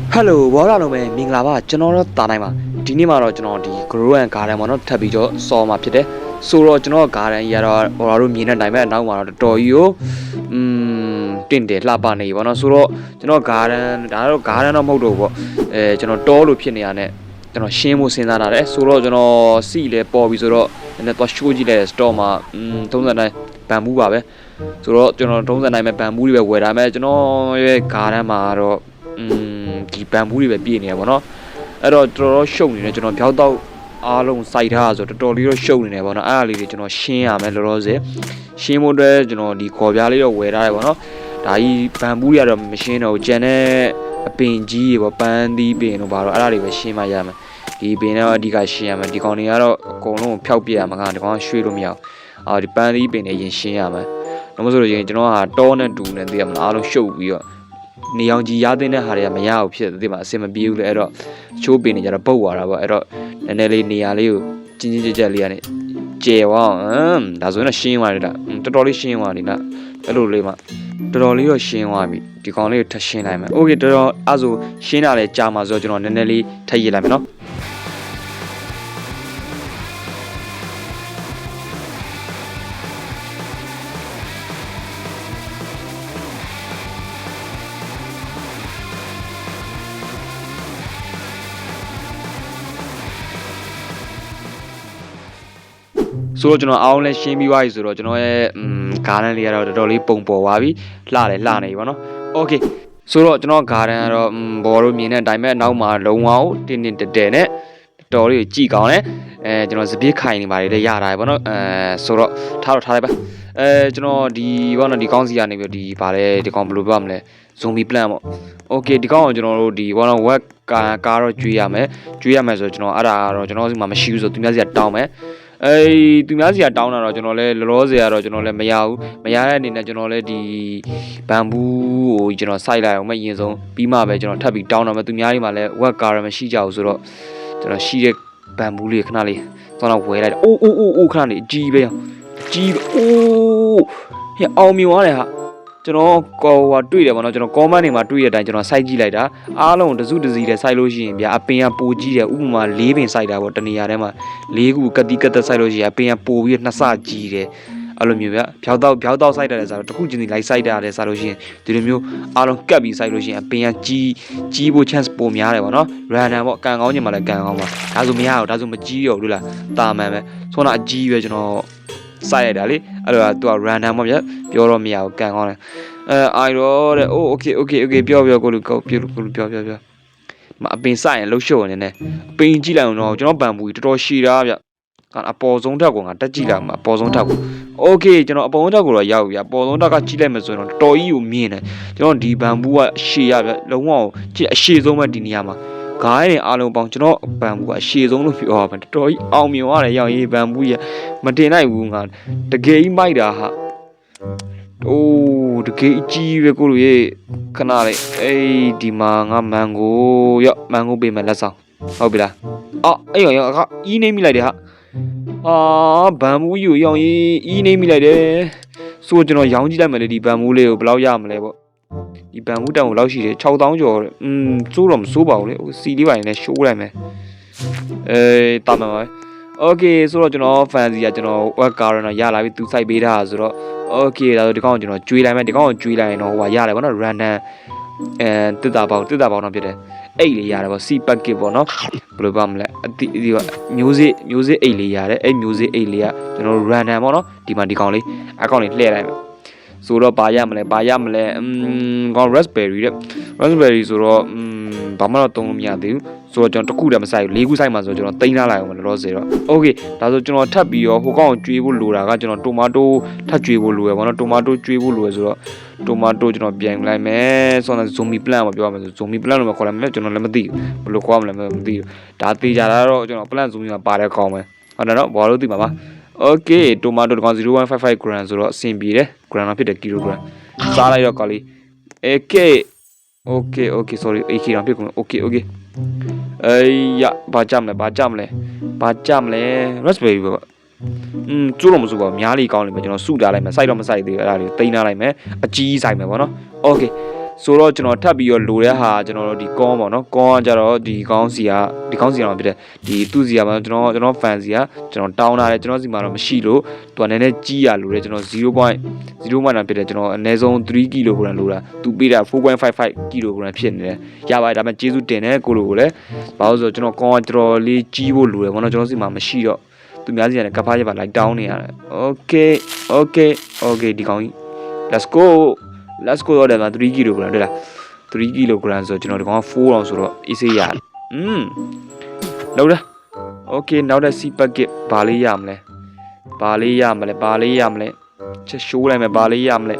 ဟယ်လိုဘောရလုံးပဲမင်္ဂလာပါကျွန်တော်တို့တာတိုင်းပါဒီနေ့မှာတော့ကျွန်တော်ဒီ grow and garden ပေါ့နော်ထပ်ပြီးတော့စော်မှာဖြစ်တယ်ဆိုတော့ကျွန်တော် garden ကြီးကတော့ဘောရတို့မြင်တဲ့အတိုင်းပဲအနောက်မှာတော့တော်တော်ကြီးကိုอืมတင့်တယ်လှပနေပြီပေါ့နော်ဆိုတော့ကျွန်တော် garden ဒါတော့ garden တော့မဟုတ်တော့ဘူးပေါ့အဲကျွန်တော်တောလို့ဖြစ်နေရတဲ့ကျွန်တော်ရှင်းဖို့စဉ်းစားလာတယ်ဆိုတော့ကျွန်တော်စီလဲပေါ်ပြီဆိုတော့နည်းနည်းသွားရှိုးကြည့်လိုက်တယ် store မှာอืม30တိုင်းဘန်ဘူးပါပဲဆိုတော့ကျွန်တော်30တိုင်းပဲဘန်ဘူးတွေပဲဝယ်တာမဲ့ကျွန်တော်ရဲ့ garden မှာတော့อืม ဒီဘန်ဘူးတွေပဲပြည့်နေရပါတော့အဲ့တော့တော်တော်ရှုပ်နေတယ်ကျွန်တော်ဖြောက်တော့အားလုံးစိုက်ထားဆိုတော့တော်တော်လေးတော့ရှုပ်နေတယ်ပေါ့နော်အဲ့ဒါလေးတွေကျွန်တော်ရှင်းရမယ်လောလောဆယ်ရှင်းဖို့အတွက်ကျွန်တော်ဒီခေါ်ပြားလေးတော့ဝယ်ထားတယ်ပေါ့နော်ဒါကြီးဘန်ဘူးတွေကတော့မရှင်းတော့ဘူးကျန်တဲ့အပင်ကြီးတွေပေါ့ပန်းသီးပင်တို့ဘာလို့အဲ့ဒါတွေပဲရှင်းမှရမယ်ဒီပင်တော့အဓိကရှင်းရမယ်ဒီကောင်တွေကတော့အကုန်လုံးကိုဖျောက်ပြရမှာကဒီကောင်ကရွှေ့လို့မရဘူးအာဒီပန်းသီးပင်တွေရင်ရှင်းရမယ်တော့မဆိုလို့ရင်ကျွန်တော်ကတောနဲ့တူနဲ့သိရမလားအားလုံးရှုပ်ပြီးတော့ နေအောင်ကြီးရတဲ့တဲ့ဟာတွေကမရဘူးဖြစ်တယ်ဒီမှာအဆင်မပြေဘူးလေအဲ့တော့ချိုးပင်တွေကျတော့ပုတ်သွားတာပေါ့အဲ့တော့နည်းနည်းလေးနေရာလေးကိုချင်းချင်းကြက်ကြက်လေးကနေကျေဝအောင်ဟမ်ဒါဆိုရင်တော့ရှင်းသွားတယ်လားတော်တော်လေးရှင်းသွားတယ်လားအဲ့လိုလေးမှတော်တော်လေးတော့ရှင်းသွားပြီဒီကောင်လေးကိုထပ်ရှင်းလိုက်မယ်โอเคတော်တော်အဲ့ဆိုရှင်းတာလဲကြာမှာဆိုတော့ကျွန်တော်နည်းနည်းလေးထပ်ရေးလိုက်မယ်နော် ဆိုတော့ကျွန်တော်အားလုံးလည်းရှင်းပြီးသွားပြီဆိုတော့ကျွန်တော်ရဲ့อืม garden လေးကတော့တော်တော်လေးပုံပေါ်သွားပြီလှတယ်လှနေပြီဗောနော် okay ဆိုတော့ကျွန်တော် garden ကတော့อืมဘော်တို့မြင်တဲ့အတိုင်းပဲအနောက်မှာလုံးဝတင်းတင်းတဲတဲနဲ့တော်တော်လေးကိုကြည်ကောင်းတယ်အဲကျွန်တော်စပစ်ခိုင်နေပါတယ်လည်းရတာပဲဗောနော်အဲဆိုတော့ထားတော့ထားလိုက်ပါအဲကျွန်တော်ဒီဘောနော်ဒီကောင်းစီကနေပြီးတော့ဒီဗာလဲဒီကောင်ဘယ်လိုပြောရမလဲ zombie plan ပေါ့ okay ဒီကောင်ကိုကျွန်တော်တို့ဒီဘောနော် web ကာကားတော့ကျွေးရမယ်ကျွေးရမယ်ဆိုတော့ကျွန်တော်အဲ့ဒါကတော့ကျွန်တော်စီမှာမရှိဘူးဆိုသူများစီကတောင်းမယ် အေးသူများစီကတောင်းတာတော့ကျွန်တော်လည်းလောလောဆယ်ကတော့ကျွန်တော်လည်းမရဘူးမရတဲ့အနေနဲ့ကျွန်တော်လည်းဒီဘန်ဘူးကိုကျွန်တော်စိုက်လိုက်အောင်မရင်ဆုံးပြီးမှပဲကျွန်တော်ထပ်ပြီးတောင်းတော့မယ်သူများတွေမှာလည်း web ကာရမရှိကြဘူးဆိုတော့ကျွန်တော်ရှိတဲ့ဘန်ဘူးလေးခဏလေးသွားတော့ဝယ်လိုက်တယ်အိုးအိုးအိုးအိုးခဏလေးအကြီးပဲအကြီးပဲအိုးဟဲ့အောင်မြင်သွားတယ်ဟာ ကျွန်တော်ကောဟိုတွေ့တယ်ဗောနော်ကျွန်တော် comment တွေမှာတွေ့တဲ့အတိုင်းကျွန်တော်စိုက်ကြည့်လိုက်တာအားလုံးတစုတစည်းတည်းစိုက်လို့ရှိရင်ဗျာအပင်ကပိုကြီးတယ်ဥပမာ၄ပင်စိုက်တာဗောတနေရာထဲမှာလေးခုကတိကတ်သက်ဆိုင်လို့ရှိရင်အပင်ကပို့ပြီးနှစ်ဆကြီးတယ်အဲ့လိုမျိုးဗျဖြောက်တော့ဖြောက်တော့စိုက်တယ်ဆိုတော့တစ်ခုချင်းစီလိုက်စိုက်တာလည်းဆိုလို့ရှိရင်ဒီလိုမျိုးအားလုံးကတ်ပြီးစိုက်လို့ရှိရင်အပင်ကကြီးကြီးဖို့ chance ပိုများတယ်ဗောနော် random ပေါ့ကန်ကောင်းချင်မှလည်းကန်ကောင်းပါဒါဆိုမရတော့ဒါဆိုမကြီးရောလို့လားတာမန်ပဲဆိုတော့အကြီးပဲကျွန်တော် စိုက်ရတာလေအဲ့တော့သူက random ပေါ့ဗျပြောတော့မရဘူးကန်ကောင်းတယ်အဲအိုင်ရောတဲ့ oh okay okay okay ပြောပြောကိုလူကိုပြောကိုလူပြောပြောပြောမအပင်စိုက်ရင်လှုပ်ရှုပ်နေတယ်အပင်ကြည့်လိုက်အောင်တော့ကျွန်တော်ဗန်ဘူးကြီးတော်တော်ရှည်တာဗျကအပေါ်ဆုံးထက်ကိုငါတက်ကြည့်လိုက်မှာအပေါ်ဆုံးထက်ကို okay ကျွန်တော်အပေါ်ဆုံးထက်ကိုတော့ရောက်ပြီဗျအပေါ်ဆုံးထက်ကကြည့်လိုက်မယ်ဆိုရင်တော့တော်ကြီးကိုမြင်တယ်ကျွန်တော်ဒီဗန်ဘူးကရှည်ရဗျလုံးဝကြည့်အရှည်ဆုံးပဲဒီနေရာမှာ ဂိုင်းတွေအားလုံးပေါင်းကျွန်တော်ဗန်ဘူးကအရှည်ဆုံးလို့ပြောရမှာတော်တော်ကြီးအောင်မြင်ရတယ်ရောက်ရေးဗန်ဘူးကြီးမတင်နိုင်ဘူးငါတကယ်ကြီးမိုက်တာဟာအိုးတကယ်ကြီးပဲကိုလိုရေခဏလေးအေးဒီမှာငါမန်ဂိုရော့မန်ဂိုပေးမယ်လက်ဆောင်ဟုတ်ပြီလားအော်အေးရောအခါအီးနေမိလိုက်တယ်ဟာအာဘမ်မူးယူရောင်ကြီးအီးနေမိလိုက်တယ်ဆိုတော့ကျွန်တော်ရောင်းကြည့်လိုက်မယ်လေဒီဘမ်မူးလေးကိုဘယ်လောက်ရမလဲပေါ့ ဒီဘမ်မူးတန်ကိုဘယ်လောက်ရှိတယ်6000ကျော်တဲ့อืมစိုးတော့မစိုးပါဘူးလေဟိုစီလေးပါရင်လည်းရှိုးလိုက်မယ်အေးတာမယ်ပါโอเคဆိုတော့ကျွန်တော် fancy ကကျွန်တော် web car တော့ရလာပြီသူစိုက်ပေးတာဆိုတော့โอเคဒါဆိုဒီကောင်ကိုကျွန်တော်ကျွေးလိုက်မယ်ဒီကောင်ကိုကျွေးလိုက်ရင်တော့ဟိုကရတယ်ဗောနော် random အဲတစ်တာပေါင်းတစ်တာပေါင်းတော့ဖြစ်တယ်အိတ်လေးရတယ်ဗော C packet ပေါ့နော်ဘယ်လိုပါမလဲအတိဒီကမျိုးစေ့မျိုးစေ့အိတ်လေးရတယ်အဲ့မျိုးစေ့အိတ်လေးကကျွန်တော် random ပေါ့နော်ဒီမှာဒီကောင်လေးအကောင်လေးလှည့်လိုက်မယ် ဆိုတော့ဘာရမလဲဘာရမလဲอืมကောင် raspberry တဲ့ raspberry ဆိုတော့อืมဘာမှတော့သုံးလို့မရသေးဘူးဆိုတော့ကျွန်တော်တစ်ခုတည်းမဆိုင်ဘူးလေးခုဆိုင်မှာဆိုတော့ကျွန်တော်တင်ထားလိုက်အောင်မလို့ဆိုတော့ okay ဒါဆိုကျွန်တော်ထပ်ပြီးတော့ဟိုကောင်ကိုကျွေးဖို့လိုတာကကျွန်တော်တိုမာတိုထပ်ကျွေးဖို့လိုရပါတော့တိုမာတိုကျွေးဖို့လိုရဆိုတော့ တိုမာတိုကျွန်တော်ပြန်လိုက်မယ်ဆိုတော့ zombie plan မှာပြောရမယ်ဆို zombie plan လို့မခေါ်လိုက်မယ်ကျွန်တော်လည်းမသိဘူးဘယ်လိုခေါ်မလဲမသိဘူးဒါသေချာတာတော့ကျွန်တော် plan zombie မှာပါတဲ့ကောင်းမယ်ဟုတ်တယ်နော်ဘာလို့သိမှာပါ okay တိုမာတိုဒီကောင်0155 gram ဆိုတော့အဆင်ပြေတယ် gram တော့ဖြစ်တယ် kilogram စားလိုက်တော့ကောင်းလေး okay okay okay sorry 8 kg ဖြစ်ကုန် okay okay အေးရဘာကြမလဲဘာကြမလဲဘာကြမလဲ raspberry ပဲပေါ့อืมကျိုးတော့မစိုးပါဘူးများလေးကောင်းလိမ့်မယ်ကျွန်တော်စုထားလိုက်မယ်စိုက်တော့မစိုက်သေးဘူးအဲ့ဒါလေးကိုတိန်းထားလိုက်မယ်အကြီးစိုက်မယ်ပေါ့နော် okay ဆိုတော့ကျွန်တော်ထပ်ပြီးတော့လိုတဲ့ဟာကျွန်တော်တို့ဒီကောင်းပေါ့နော်ကောင်းကကြတော့ဒီကောင်းစီကဒီကောင်းစီကတော့ဖြစ်တယ်ဒီသူ့စီကမှကျွန်တော်ကျွန်တော် fan စီကကျွန်တော်တောင်းလာတယ်ကျွန်တော်စီမှာတော့မရှိလို့သူကနည်းနည်းကြီးရလိုတယ်ကျွန်တော်0.0မှတာဖြစ်တယ်ကျွန်တော်အနည်းဆုံး3 kg လိုတာသူပေးတာ4.55 kg ဖြစ်နေတယ်ရပါတယ်ဒါပေမဲ့ကျေးဇူးတင်တယ်ကိုလိုကိုလည်းဘာလို့ဆိုတော့ကျွန်တော်ကောင်းကတော်တော်လေးကြီးဖို့လိုတယ်ဘောနော်ကျွန်တော်စီမှာမရှိတော့သူများစီကလည်းကဖားချက်ပါလိုက်တောင်းနေရတယ် okay okay okay ဒီကောင်းကြီး let's go let's go တော့တယ်မှာ3 kg တွေ့လား3 kg ဆိုကျွန်တော်ဒီကောင်က4အောင်ဆိုတော့ easy ရတယ်อืมလောက်လား okay နောက်တဲ့ C packet ဘာလေးရမလဲဘာလေးရမလဲဘာလေးရမလဲချက်ရှိုးလိုက်မယ်ဘာလေးရမလဲ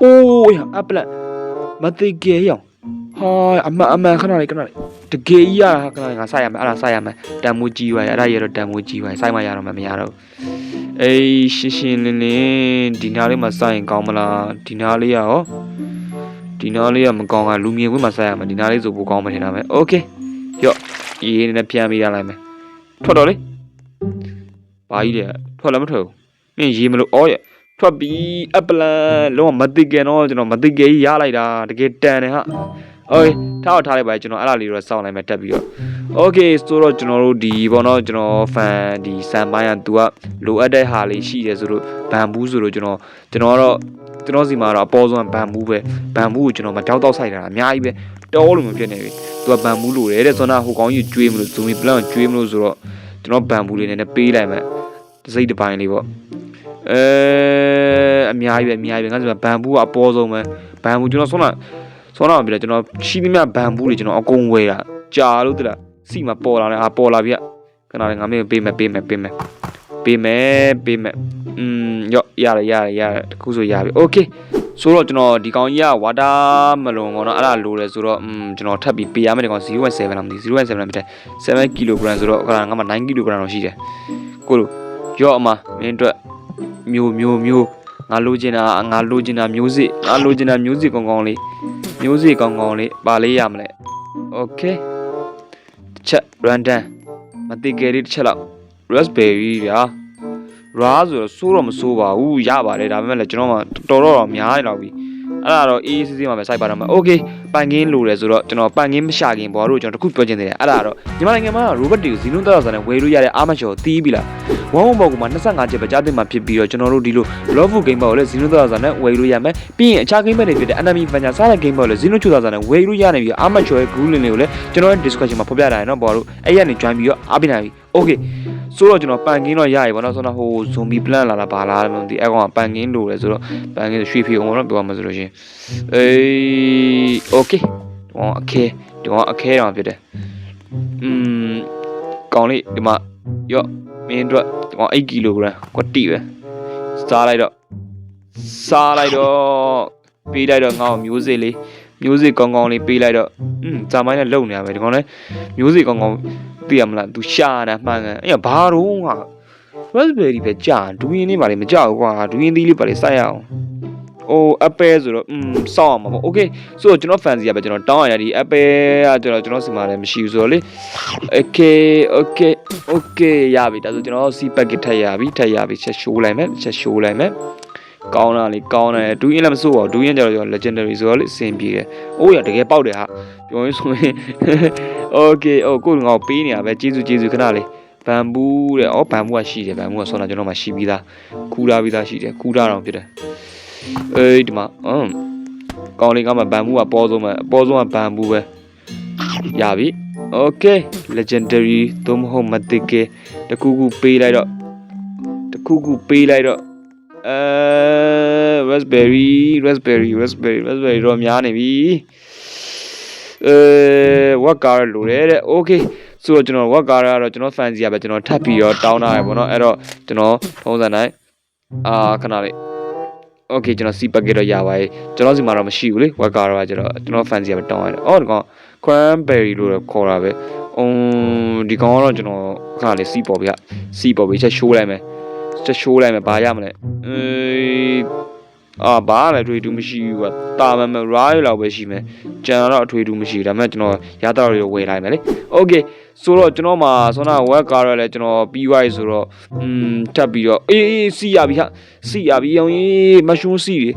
အိုးရအပလက်မသိကြရအောင်ဟာအမအမခဏလေးခဏလေးတကယ်ကြီးရတာခဏလေးငါစိုက်ရမယ်အဲ့ဒါစိုက်ရမယ်တန်မူကြီးပါရအဲ့ဒါရတော့တန်မူကြီးပါစိုက်မရတော့မှမရတော့ အေးရှင်းရှင်းလင်းလင်းဒီနားလေးမှာစိုက်ရင်ကောင်းမလားဒီနားလေးရရောဒီနားလေးကမကောင်းကလူမြင်ခွင့်မှာစိုက်ရမယ်ဒီနားလေးဆိုပိုကောင်းမှထင်တာပဲโอเคရော့အေးနည်းနည်းပြန်ပေးရလိုက်မယ်ထွက်တော့လေဘာကြီးလဲထွက်လည်းမထွက်ဘူးမင်းရေးမလို့အော်ရထွက်ပြီးအပလန်လုံးဝမသိကြတော့ကျွန်တော်မသိကြကြီးရလိုက်တာတကယ်တန်တယ်ဟာ Okay ထားတော့ထားလိုက်ပါကျွန်တော်အဲ့ဒါလေးတော့စောင့်လိုက်မယ်တက်ပြီးတော့ Okay ဆိုတော့ကျွန်တော်တို့ဒီဘောနော်ကျွန်တော် fan ဒီစံပိုင်းကသူကလိုအပ်တဲ့ဟာလေးရှိတယ်ဆိုတော့ဘန်ဘူးဆိုတော့ကျွန်တော်ကျွန်တော်ကတော့ကျွန်တော်စီမှာတော့အပေါ်ဆုံးဘန်ဘူးပဲဘန်ဘူးကိုကျွန်တော်မတောက်တောက်ဆိုင်တာအများကြီးပဲတောလို့မဖြစ်နေပြီသူကဘန်ဘူးလိုတယ်တဲ့ဆိုတော့ဟိုကောင်ကြီးကျွေးမလို့ဇူမီပလန့်ကျွေးမလို့ဆိုတော့ကျွန်တော်ဘန်ဘူးလေးနဲ့ပေးလိုက်မယ်တစိမ့်တစ်ပိုင်းလေးပေါ့အဲအများကြီးပဲအများကြီးပဲငါဆိုဘန်ဘူးကအပေါ်ဆုံးပဲဘန်ဘူးကျွန်တော်ဆုံးတာ ဆောင်းတော့ပြတယ်ကျွန်တော်ရှိသမျှဘန်ဘူးတွေကျွန်တော်အကုန်ဝယ်တာကြာလို့တလားစီမှာပေါ်လာတယ်အာပေါ်လာပြီခဏလေးငါမင်းပေးမယ်ပေးမယ်ပေးမယ်ပေးမယ်ပေးမယ်อืมရော့ရတယ်ရတယ်ရတယ်တခုဆိုရပြီโอเคဆိုတော့ကျွန်တော်ဒီကောင်ကြီးကဝါတာမလွန်ပေါ့နော်အဲ့ဒါလိုတယ်ဆိုတော့อืมကျွန်တော်ထပ်ပြီးပေးရမယ်ဒီကောင်0.7လားမသိ0.7လားမသိ7 kg ဆိုတော့ခဏငါမှ9 kg တော့ရှိတယ်ကိုလိုရော့အမမင်းအတွက်မျိုးမျိုးမျိုး ငါလိုချင်တာငါလိုချင်တာမျိုးစစ်ငါလိုချင်တာမျိုးစစ်ကောင်းကောင်းလေး မျိုးစေ့ကောင်းကောင်းလေးပါလေးရမလဲโอเคတစ်ချက် random မတိကယ်လေးတစ်ချက်လောက် raspberry ဗျာ ra ဆိုတော့စိုးတော့မစိုးပါဘူးရပါတယ်ဒါပေမဲ့လည်းကျွန်တော်မှတော်တော်တော့များနေတော့ပြီ အဲ့ဒါတော့အေးအေးဆေးဆေးမှပဲစိုက်ပါတော့မှာ Okay ပိုင်ကင်းလိုတယ်ဆိုတော့ကျွန်တော်ပိုင်ကင်းမရှာခင်ဘွားတို့ကျွန်တော်တခုပြောချင်သေးတယ်အဲ့ဒါတော့မြန်မာနိုင်ငံမှာရိုဘတ်တီကိုဇီနွန်း3000နဲ့ဝယ်လို့ရတဲ့အာမချော်တီးပြီလားဝမ်ဝမ်ဘောက်ကမှ25ချက်ပဲကြားသိမှဖြစ်ပြီးတော့ကျွန်တော်တို့ဒီလို Love Game ဘောက်ကိုလည်းဇီနွန်း3000နဲ့ဝယ်လို့ရမယ်ပြီးရင်အခြား game တွေဖြစ်တဲ့ Enemy Venture စတဲ့ game ဘောက်ကိုလည်းဇီနွန်း3000နဲ့ဝယ်လို့ရနိုင်ပြီးအာမချော်ရဲ့ group link တွေကိုလည်းကျွန်တော်ရဲ့ description မှာဖော်ပြထားတယ်နော်ဘွားတို့အဲ့ရနေ join ပြီးတော့အားပေးနိုင်ပြီ Okay ဆိုတော့ကျွန်တော်ပန်ကင်းတော့ရရပါတော့ဆိုတော့ဟို zombie plan လာတာဘာလားမသိအဲ့ကောင်ကပန်ကင်းလိုတယ်ဆိုတော့ပန်ကင်းရွှေဖီအောင်တော့ပြောမှာဆိုလို့ရှင်အေး okay ဒီကောင်အခဲဒီကောင်အခဲတောင်ဖြစ်တယ်อืมကောင်လေးဒီမှာရော့မင်းတို့ဒီကောင်8ကီလိုဂရမ်ကွတိပဲစားလိုက်တော့စားလိုက်တော့ပေးလိုက်တော့ငါ့ကိုမျိုးစေ့လေးမျိုးစေ့ကောင်းကောင်းလေးပေးလိုက်တော့อืมဇာမိုင်းနဲ့လုံနေရပဲဒီကောင်လည်းမျိုးစေ့ကောင်းကောင်း သိရမလား तू ရှာတာမှန်ကန်အဲ့ဘာတော့ဟာ raspberry ပဲကြာဒူးရင်လေးပါလေမကြောက်ဘူးကွာဒူးရင်သီးလေးပါလေစိုက်ရအောင်အိုး apple ဆိုတော့อืมစောင့်အောင်ပါပေါ့ okay ဆိုတော့ကျွန်တော် fancy ရပဲကျွန်တော်တောင်းရတဲ့ဒီ apple ကကျွန်တော်ကျွန်တော်စီမှာလည်းမရှိဘူးဆိုတော့လေ okay okay okay ရပြီဒါဆိုကျွန်တော် C packet ထပ်ရပြီထပ်ရပြီချက်ရှိုးလိုက်မယ်ချက်ရှိုးလိုက်မယ် ကောင်းတာလေကောင်းတယ်ဒူးရင်လည်းမစိုးပါဘူးဒူးရင်ကျတော့ကျွန်တော် legendary ဆိုတော့လေအဆင်ပြေတယ်။အိုးရတကယ်ပေါက်တယ်ဟာပြောရင်းဆိုရင် okay အိုးကိုငါ့ကိုပေးနေရပဲကျေးဇူးကျေးဇူးခဏလေးဘမ်ဘူးတဲ့ဩဘမ်ဘူးကရှိတယ်ဘမ်ဘူးကဆောင်းတာကျွန်တော်မှရှိပြီးသားခူးထားပြီးသားရှိတယ်ခူးထားတော့ဖြစ်တယ်အေးဒီမှာအမ်ကောင်းလေးကမှဘမ်ဘူးကပေါ်ဆုံးမှအပေါ်ဆုံးကဘမ်ဘူးပဲရပြီ okay legendary သို့မဟုတ်မတိကေတခုခုပေးလိုက်တော့တခုခုပေးလိုက်တော့ အဲ raspberry raspberry raspberry raspberry တော့များနေပြီအဲဝက်ကားလိုတယ်တဲ့ okay ဆိုတော့ကျွန်တော်ဝက်ကားကတော့ကျွန်တော် fancy ရပဲကျွန်တော်ထပ်ပြီးတော့တောင်းထားရပေါ့နော်အဲ့တော့ကျွန်တော်ထုံးစံတိုင်းအာခဏလေး okay ကျွန်တော် C packet တော့ရပါရဲ့ကျွန်တော်စီမှာတော့မရှိဘူးလေဝက်ကားတော့ကျွန်တော်ကျွန်တော် fancy ရပဲတောင်းရတယ်အော်ဒီကောင် cranberry လို့တော့ခေါ်တာပဲအုံးဒီကောင်ကတော့ကျွန်တော်ခဏလေး C ပေါ်ဗျ C ပေါ်ပြီးချက်ရှိုးလိုက်မယ် ချက်ရှိုးလိုက်မယ်ဘာရမလဲအေးအာဘာလဲအထွေတူမရှိဘူးကွာတာမမ right လောက်ပဲရှိမယ်ကျန်တော့အထွေတူမရှိဘူးဒါပေမဲ့ကျွန်တော်ရတာတွေဝယ်လိုက်မယ်လေ okay ဆိုတော့ကျွန်တော်မှာဆောနာ web ကားရလဲကျွန်တော်ပြီးသွားပြီဆိုတော့อืมထပ်ပြီးတော့အေးအေးစီရပြီဟာစီရပြီအောင်ကြီး mushroom စီတွေ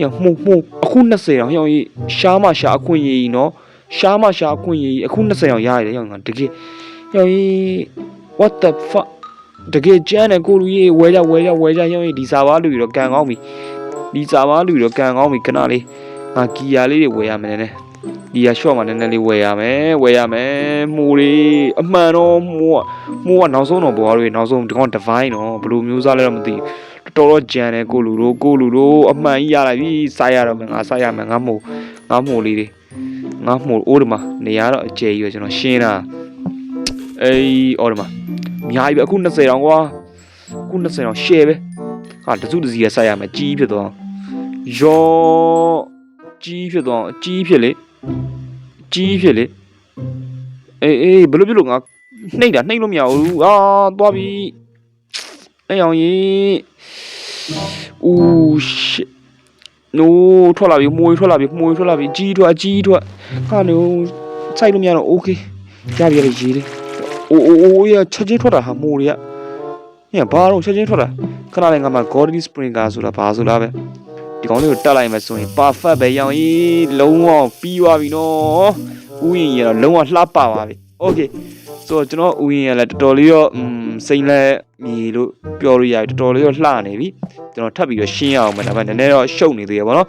ညမှုမှုအခု20အောင်ဟောင်းကြီးရှားမရှားအခွင့်အရေးကြီးနော်ရှားမရှားအခွင့်အရေးကြီးအခု20အောင်ရရတယ်ဟောင်းငါတကယ်ဟောင်းကြီး what the fuck တကယ်ကျန်းတယ်ကိုလူကြီးဝဲကြဝဲကြဝဲကြဟောင်းကြီးဒီစာပါလူကြီးတော့ကန်ကောင်းပြီဒီစာပါလူကြီးတော့ကန်ကောင်းပြီခဏလေးငါဂီယာလေးတွေဝဲရမယ်နည်းနည်းဂီယာ short မှာနည်းနည်းလေးဝဲရမယ်ဝဲရမယ်မှုလေးအမှန်တော့မှုကမှုကနောက်ဆုံးတော့ဘွားတွေနောက်ဆုံးဒီကောင် divine တော့ဘယ်လိုမျိုးစားလဲတော့မသိဘူးတော်တော်ကြမ်းတယ်ကိုလူတို့ကိုလူတို့အမှန်ကြီးရလာပြီစားရတော့မယ်ငါစားရမယ်ငါမို့ငါမို့လေးတွေငါမို့အိုးဒီမှာနေရတော့အကျယ်ကြီးပဲကျွန်တော်ရှင်းတာအေးအော်ဒီမှာ အများကြီးပဲအခု20တောင်ကွာအခု20တောင် share ပဲဟာတစုတစည်းရစားရမယ်ကြီးဖြစ်သွားရောကြီးဖြစ်သွားကြီးဖြစ်လေကြီးဖြစ်လေအေးအေးဘယ်လိုဖြစ်လို့ငါနှိမ့်တာနှိမ့်လို့မရဘူးအာသွားပြီအဲ့အောင်ကြီး Ooh shit. No ထွက်လာပြီမွေထွက်လာပြီမွေထွက်လာပြီကြီးထွက်အကြီးထွက်ဟာနိုစိုက်လို့မရတော့ okay ရပြီရပြီရေးလေ အိုးအိုးအိုးရချက်ချင်းထွက်တာဟာမိုးတွေကညဘာတော့ချက်ချင်းထွက်တာခဏလေးငါမှ Godly Springer ဆိုတာဘာဆိုလားပဲဒီကောင်လေးကိုတက်လိုက်မှဆိုရင် perfect ပဲရောင်ကြီးလုံးဝပြီးသွားပြီနော်ဥယျာဉ်ရတော့လုံးဝလှပပါပြီ okay ဆိုတော့ကျွန်တော်ဥယျာဉ်ရလည်းတော်တော်လေးတော့อืมစိမ့်လဲမြေလို့ပြောလို့ရတယ်တော်တော်လေးတော့လှနေပြီကျွန်တော်ထပ်ပြီးတော့ရှင်းရအောင်မယ်ဒါပေမဲ့နည်းနည်းတော့ရှုပ်နေသေးရပါတော့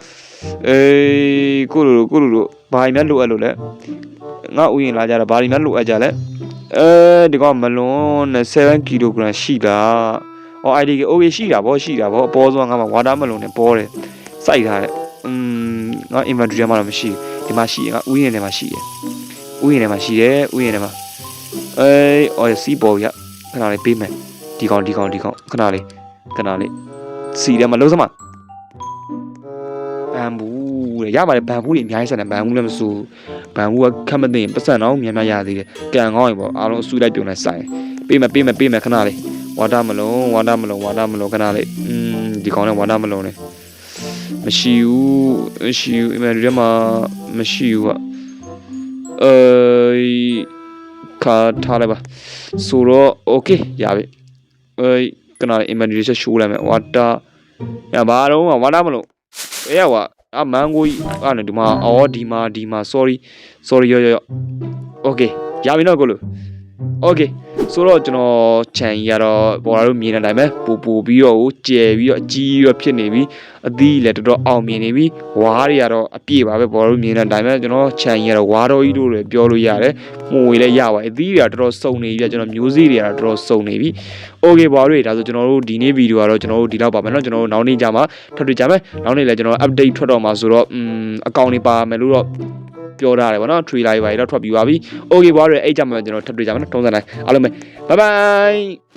အေးကိုလိုလိုကိုလိုလိုဘာရင်များလိုအပ်လို့လဲငါဥယျာဉ်လာကြတာဘာရင်များလိုအပ်ကြလဲ အဲဒီကောင်မလွန်နဲ့7 kg ရှိတာအော် ID က okay ရှိတာဗောရှိတာဗောအပေါ်ဆုံးငါမှဝါတာမလွန်နဲ့ပေါ်တယ်စိုက်ထားတယ်อืมငါ inventory ထဲမှာတော့မရှိဘူးဒီမှာရှိငါဥယျာဉ်ထဲမှာရှိတယ်ဥယျာဉ်ထဲမှာရှိတယ်ဥယျာဉ်ထဲမှာအေးအော်စီပေါ်ရခဏလေးပေးမယ်ဒီကောင်ဒီကောင်ဒီကောင်ခဏလေးခဏလေးစီတယ်မလုံးစမ်းမဘ န်ဘူးတဲ့ရပါတယ်ဘန်ဘူးတွေအများကြီးဆက်တယ်ဘန်ဘူးလည်းမစိုးဘန်ဘူးကခက်မသိရင်ပတ်စံတော့မြန်မြန်ရသေးတယ်ကံကောင်းရင်ပေါ့အားလုံးအဆူလိုက်ပြုံလိုက်ဆိုင်ပေးမယ်ပေးမယ်ပေးမယ်ခဏလေးဝါတာမလုံးဝါတာမလုံးဝါတာမလုံးခဏလေးอืมဒီကောင်နဲ့ဝါတာမလုံးနဲ့မရှိဘူးမရှိဘူးအမေဒီမှာမရှိဘူးကအေးခါထားလိုက်ပါဆိုတော့ okay ရပြီအေးခဏလေး inventory ချက်ရှိုးလိုက်မယ်ဝါတာညဘာတော့ဝါတာမလုံး ဘယ်ရောက်อ่ะအမန်ကိုကြီးအဲ့နဲ့ဒီမှာအော်ဒီမှာဒီမှာ sorry sorry ရောရော okay ရပြီနော်ကိုလူ okay ဆိုတော့ကျွန်တော်ခြံကြီးကတော့ပေါ်လာလို့မြင်တဲ့အတိုင်းပဲပူပူပြီးတော့ကိုကျယ်ပြီးတော့အကြီးပြီးတော့ဖြစ်နေပြီအသီးလည်းတော်တော်အောင်မြင်နေပြီဝါးတွေကတော့အပြည့်ပါပဲပေါ်လာလို့မြင်တဲ့အတိုင်းပဲကျွန်တော်ခြံကြီးကတော့ဝါးတော်ကြီးတို့လည်းပြောလို့ရတယ်မှုဝေလည်းရပါတယ်အသီးတွေကတော်တော်စုံနေပြီကျွန်တော်မျိုးစေ့တွေကတော့တော်တော်စုံနေပြီ okay ပေါ်တွေဒါဆိုကျွန်တော်တို့ဒီနေ့ဗီဒီယိုကတော့ကျွန်တော်တို့ဒီလောက်ပါမယ်เนาะကျွန်တော်တို့နောက်နေ့ကြမှာထပ်တွေ့ကြမယ်နောက်နေ့လည်းကျွန်တော် update ထွက်တော့မှာဆိုတော့อืมအကောင့်တွေပါမယ်လို့တော့ ပြောထားတယ်ဗောနော်ထရီလာတွေပါတော့ထွက်ပြီးပါပြီ။ Okay ဘွားတွေအဲ့ကြမှာကျွန်တော်ထပ်တွေ့ကြမှာနော်ထုံးစံတိုင်းအားလုံးပဲ Bye bye